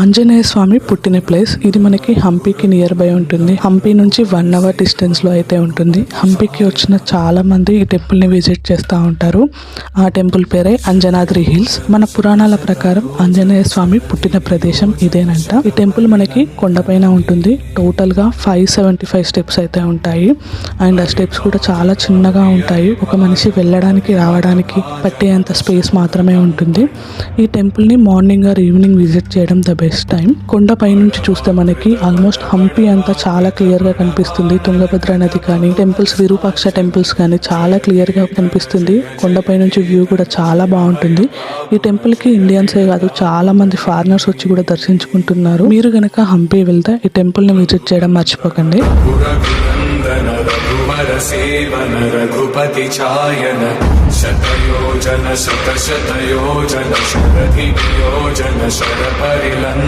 ఆంజనేయ స్వామి పుట్టిన ప్లేస్. ఇది మనకి హంపీకి నియర్ బై ఉంటుంది. హంపీ నుంచి వన్ అవర్ డిస్టెన్స్లో అయితే ఉంటుంది. హంపీకి వచ్చిన చాలా మంది ఈ టెంపుల్ని విజిట్ చేస్తూ ఉంటారు. ఆ టెంపుల్ పేరే అంజనాద్రి హిల్స్. మన పురాణాల ప్రకారం ఆంజనేయ స్వామి పుట్టిన ప్రదేశం ఇదేనంట. ఈ టెంపుల్ మనకి కొండపైన ఉంటుంది. టోటల్గా ఫైవ్ సెవెంటీ ఫైవ్ స్టెప్స్ అయితే ఉంటాయి. అండ్ ఆ స్టెప్స్ కూడా చాలా చిన్నగా ఉంటాయి. ఒక మనిషి వెళ్ళడానికి రావడానికి పట్టేంత స్పేస్ మాత్రమే ఉంటుంది. ఈ టెంపుల్ని మార్నింగ్ ఆర్ ఈవినింగ్ విజిట్ చేయడం ద బెస్ట్ టైం కొండ పైనుంచి చూస్తే మనకి ఆల్మోస్ట్ హంపి అంతా చాలా క్లియర్ గా కనిపిస్తుంది తుంగభద్ర నది కానీ టెంపుల్స్ విరూపాక్ష టెంపుల్స్ కానీ చాలా క్లియర్ గా కనిపిస్తుంది కొండపై నుంచి వ్యూ కూడా చాలా బాగుంటుంది ఈ టెంపుల్ కి ఇండియన్సే కాదు చాలా మంది ఫారినర్స్ వచ్చి కూడా దర్శించుకుంటున్నారు మీరు గనక హంపి వెళ్తే ఈ టెంపుల్ ని విజిట్ చేయడం మర్చిపోకండి रघुनन्दन रघुवर सेवन रघुपति चायन शतयोजन शतशतयोजन शरधियोजन பரிலன்.